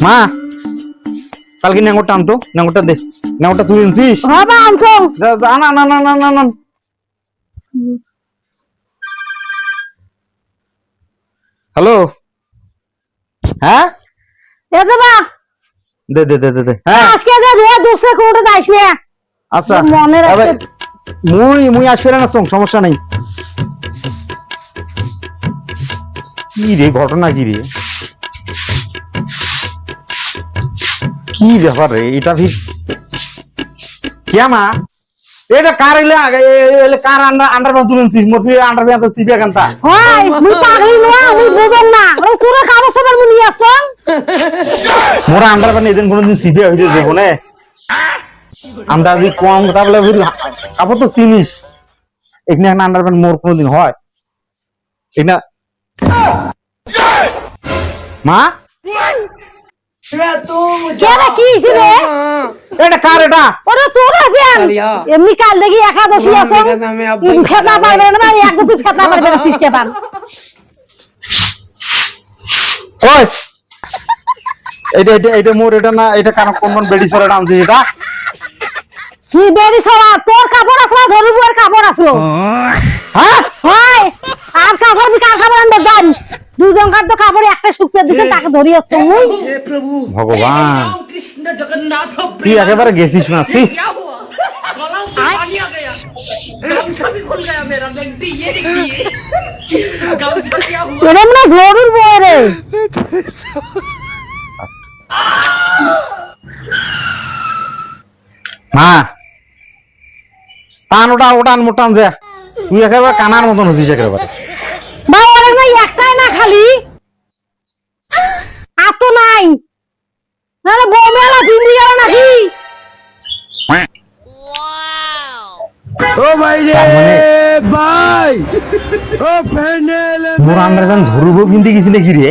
মা কালকে ন্যাঙ্গরটা আনতো ন্যাঙ্গরটা দে ন্যাঙ্গরটা তুলে আনছিস? হবে আনছো। যা- যা, না না না না না না হ্যালো? হ্যাঁ? এ দেবা দে দে দে দে দে হ্যাঁ। আজকে যে রোয়া দোষে কোটে যাইস না। আচ্ছা। মনে এবার মুই মুই আসবে না সং সমস্যা নাই। কি রে ঘটনা কি রে? কি ব্যাপার রে? এটা ভি কেমা এটা কার এলে এলে কার আন্ডার আন্ডার বান তুলেছিস মোর আন্ডার বান তো সিবে কান্তা হয় মুই পাগলি নোয়া মুই বুঝম না। ওই তোরা কাগজ সাবার নিয়ে আসছ? মোর আন্ডার বান এদিন কোনদিন সিবে হইছে জীবনে আমরা যদি কম তাহলে বুঝলি কাপড় তো চিনিস। এখানে একটা আন্ডার প্যান্ট মোর কোনোদিন হয়। এখানে মা? কে রে রে এটা কার এটা? ওরে তোরা বেন এমনি কাল দেখি একাদশী আছে। আমি আব্বাই ফেতা পারবে না এক দুই ফেতা পারবে না সিস্কে পান। ওই এটা এটা এটা মোর এটা না এটা কারণ কোন কোন বেডি সরে আনছিস এটা? কি বেরি সরা তোর কাপড় আসলো ধরুবুয়ের কাপড় আসলো হ্যাঁ? হয়। আর কাপড় বি কার কাপড় আনবে জান? দুজনকার তো খাবার একটা শুকিয়ে দিতে তাকে ধরিয়ে ভগবান। তুই একেবারে গেছিস না তুই টান ওটা ওটান মোটান যে। তুই একেবারে কানার মতন হয়েছিস একেবারে। মোর আমরা যখন ঝরুবো কিনতে গেছি নাকি রে?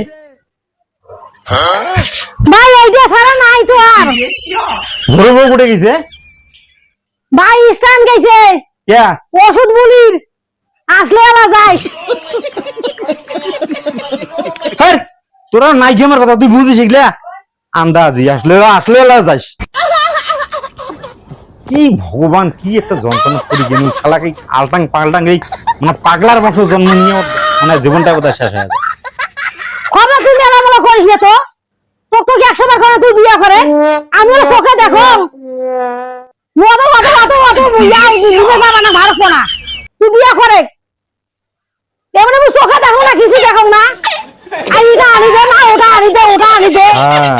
ভাই এইটা ছাড়া নাই তো আর। ঝরুবো কোটে গেছে? ভাই স্ট্যান্ড গেছে। কেয়া ওষুধ বলির। আসলে আলা যায়। তোরা নাই আমার কথা তুই বুঝিস এগুলা? আন্দাজি আসলে আসলে এলা কি ভগবান কি একটা যন্ত্রণা করি গেল শালাকে আলটাং পাল্টাং এই মানে পাগলার মতো জন্ম নিয়ে মানে জীবনটা বোধহয় শেষ হয়ে যায় খবর তুই মেলামেলা করিস না তো তোর তো কি একশো বার করে তুই বিয়ে করে আমিও চোখে দেখো ওটো ওটো ওটো ওটো বুঝাও বুঝতে পারবা না ভারত না তুই বিয়ে করে এমনি আমি চোখে না আনি দে না আনি দে আনি হ্যাঁ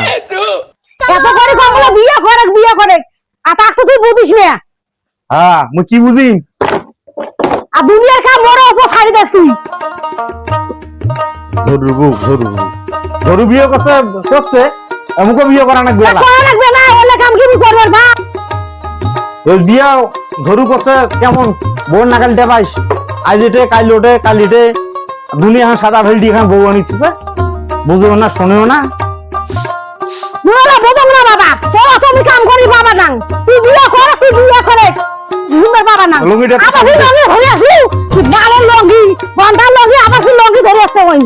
করে আর তার তো তুই বুঝিস না। হ্যাঁ মুই কি বুঝি আর দুনিয়ার কাম বড় উপর ছাড়ি দেস তুই। ধরুবু ধরুবু। ধরু বিয়ে করছে করছে এমুকো বিয়ে করা না তা বেলা করা লাগবে না এলে কাম কি করবে ভাব ওই বিয়া ধরু করছে কেমন? বোন নাকাল পাইস আজ এটে কাল ওটে কাল এটে দুনিয়া সাদা ভেলটি এখানে বউ আনিচ্ছে বুঝো না শোনেও না। বোঝাম না বাবা তোর তুমি কাম করি নাং। তুই বিয়ে করে তুই বিয়ে করে। ঝুমের বাবা নাং। লঙ্গিটা আবার তুই লঙ্গি ধরে আসলি তুই বাবার লঙ্গি ঘণ্টার লঙ্গি আবার তুই লঙ্গি ধরে আসছে ওই।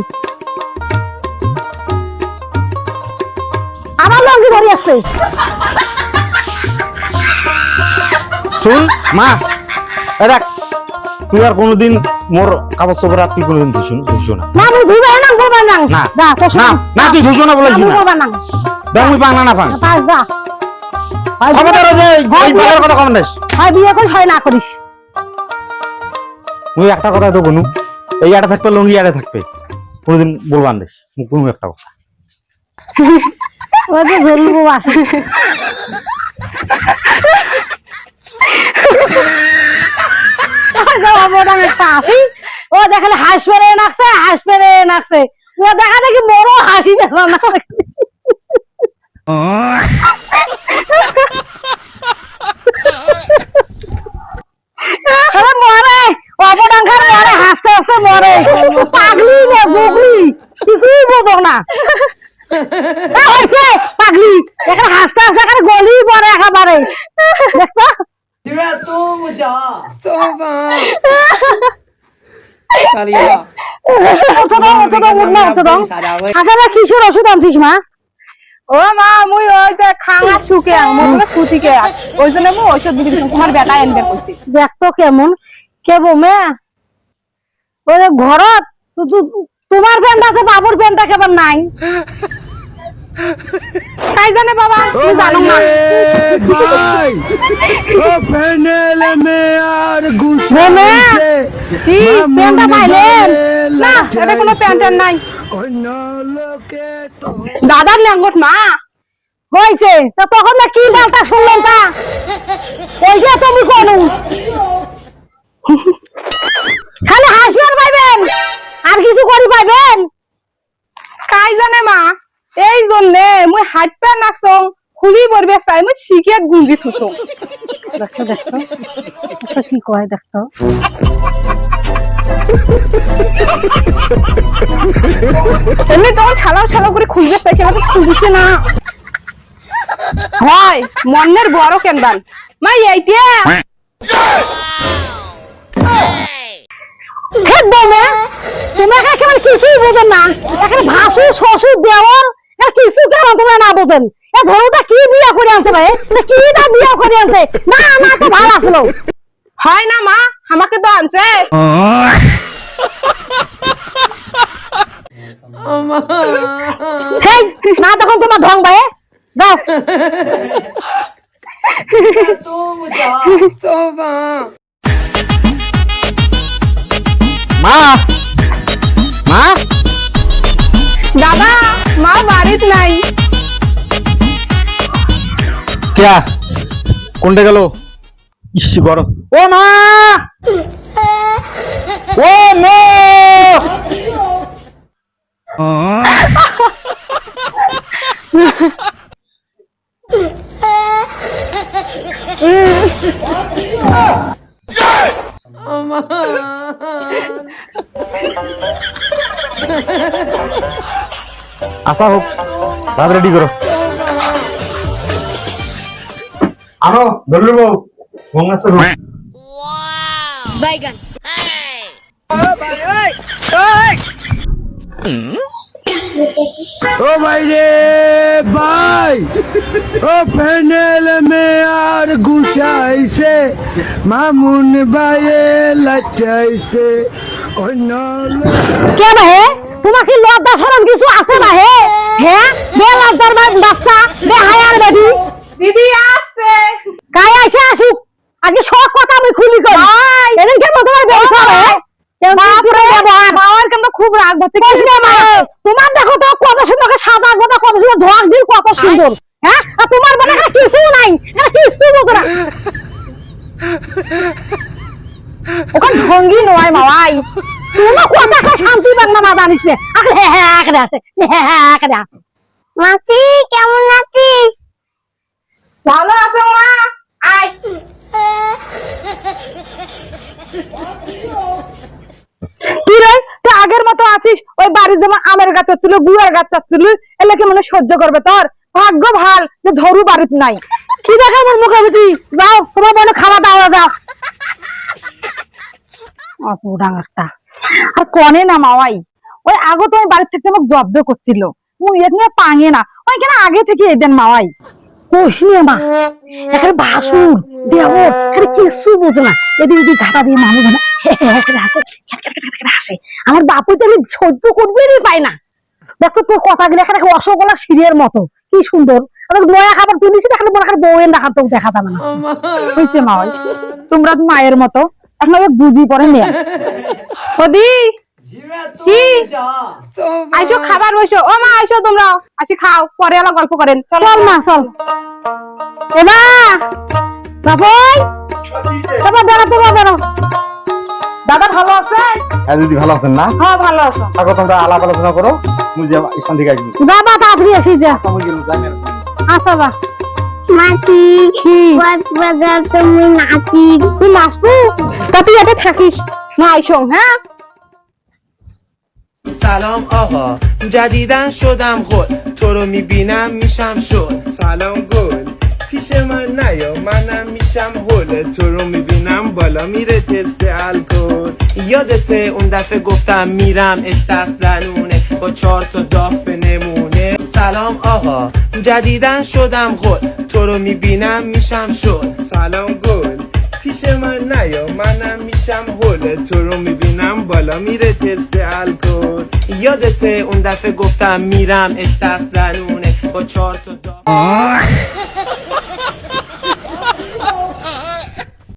আবার লঙ্গি ধরে আসছে শুন মা দেখ তুই আর কোনোদিন মোর কাপড় চোপড় তুই কোনোদিন ধুস ধুস না। না তুই ধুবে না বলবা নাং না। না। তুই ধুস না বলেছি না নাং পাং না। না পাং। হয় খবরদার ওই যে কথা কম দেশ হয় বিয়ে করিস হয় না করিস? মুই একটা কথা তো কোনো এই আটা থাকবে লঙ্গি আটা থাকবে। কোনোদিন বলবান দেশ কোনো একটা কথা। ওই যে ঝুলবো আসে। ও দেখালে হাঁস। পেরে নাকছে হাঁস পেরে নাকছে ও দেখা দেখি বড় হাসি দেখা না আরে মরে অপডাঙ্কার মরে পারে পাগলি না কিছুই না। হয়েছে পাগলি। এখানে হাসতে হাসতে এখানে গলি পরে একেবারে। কিসের ওষুধ আনছিস মা। ও মা মুই ওই তো খাঙা শুকে সুতিকে ওই জন্য মুই ওষুধ তোমার বেটা এনবে দেখতো কেমন। কে বোমে ঘরত তোমার প্যান্ট আছে বাবুর নাই। জানে বাবা তুমি জানো না। কোনো নাই। দাদার ল্যাঙ্গট মা। হয়েছে তো তখন না কি ডালটা শুনলেন তা? ওইটা তুমি কোন খালি হাস আর কিছু করি পাইবেন? কাই জানে মা? এই জন্যে মুই হাত পা নাকছং খুলি পড়বে চাই মুই শিকিয়াত গুঙ্গি থুছং দেখো দেখো। দেখো কি কয় দেখো। এমনি তখন ছালাও ছালাও করে খুলবে চাইছে আমাকে খুলছে না। হয় মনের বড় কেনবান। মা এইটা তোমাকে একেবারে কিছুই বোঝেন না। এখানে ভাসুর শ্বশুর দেওয়ার কিছু কেন তোমরা না বোঝেন। এ ধরুটা কি বিয়া করে আনতে পারে? কি না বিয়া করে আনতে? না না তো ভালো আসলো। হয় না মা আমাকে তো আনছে। সেই না তখন তোমার ঢং ভাই দাও মা মা? দাদা মা বাড়িত নাই। ক্যা? কোনটা গেল? ইস গরম। ও মা! ও মা! आसा हो भात रेडी करो आनो दलरे बाबू गंगा से वाओ बैगन ओ भाई ओए भाई ओ फैनल में यार घुसाई से मामून भाई लच्चाई से ओ नाल क्या भाई তোমার কি লজ্জা শরম কিছু আছে না হে? হ্যাঁ বে লজ্জার বাচ্চা বে হায়ার বেবি দিদি আসছে। কাই আইসে আসুক। আগে সব কথা আমি খুলি করি। এদিন কেমন তোমার ব্যবসা রে খুব রাগ হচ্ছে। তোমার দেখো তো কত সুন্দর সাদা গোটা কত সুন্দর ধোয়াক দিল কত সুন্দর। হ্যাঁ? আর তোমার মনে কিছু নাই। কিছু বোঝো না। ওখানে ভঙ্গি নয় মাওয়াই কোনো কথা কা শান্তি পান না জানিস রে আরে হ্যাঁ হ্যাঁ করে আছে। হ্যাঁ হ্যাঁ করে আছে। মাছি কেমন আছিস? ভালো আছে মা? আয়। কি রে তুই আগের মতো আছিস? ওই বাড়ির যেমন আমের গাছ ছিল গুয়ার গাছ ছিল এলাকে মনে সহ্য করবে তোর? ভাগ্য ভালো যে ধরু বাড়িতে নাই। কি দেখে আমার মুখে বুঝি যাও তোমার মনে খাওয়া দাওয়া যাও। অপুরাং একটা আর কনে না মাওয়াই ওই আগে তো ওই বাড়ির থেকে আমাকে জব্দ করছিল। মুই এর পাঙে না। ওই কেন আগে থেকে এদেন মাওয়াই কষিয়ে মা এখানে ভাসুর দেব এখানে কিছু বোঝে না। এদিক এদিক ঘাটা দিয়ে মানুষ না হাসে হাসে। আমার বাপু তো সহ্য না দেখো তোর কথাগুলো এখানে রসগোল্লা সিরিয়ার মতো। কি সুন্দর। নয়া খাবার তুলিছি এখানে মনে হয় বউয়ের দেখা যাবে না। হয়েছে মাওয়াই তোমরা মায়ের মতো। এখন ওই বুঝি ওদি কি? আইসো খাবার বসো। ও মা আইসো তোমরা। আসি খাও পরে আলো গল্প করেন। চল মা চল। এবা বাবুই! তোমার বেড়াতে বেড়ো দাদা ভালো আছে? হ্যাঁ দিদি ভালো আছেন না? হ্যাঁ ভালো আছো। থাকো তোমরা আলাপ আলোচনা করো। মুই যে ইসান থেকে আসবি। যাবা তাড়াতাড়ি আসি যা। সময় গেল যাই না। আসা বা মাছি কক্সবাজার তুমি নাচি তুই নাচবো তা তুই এতে থাকিস না আইসং হ্যাঁ سلام آقا جدیدن شدم خود تو رو میبینم میشم شد سلام گل پیش من نیا منم میشم هول تو رو میبینم بالا میره تست الکل یادته اون دفعه گفتم میرم استخ زنونه با چهار تا داف نمونه سلام آقا جدیدن شدم خود تو رو می‌بینم میشم شد سلام گل. پیش من نیا منم میشم هول. تو رو می‌بینم بالا میره تست الکل یادته اون دفعه گفتم میرم استخ زنونه. با چهار تا دام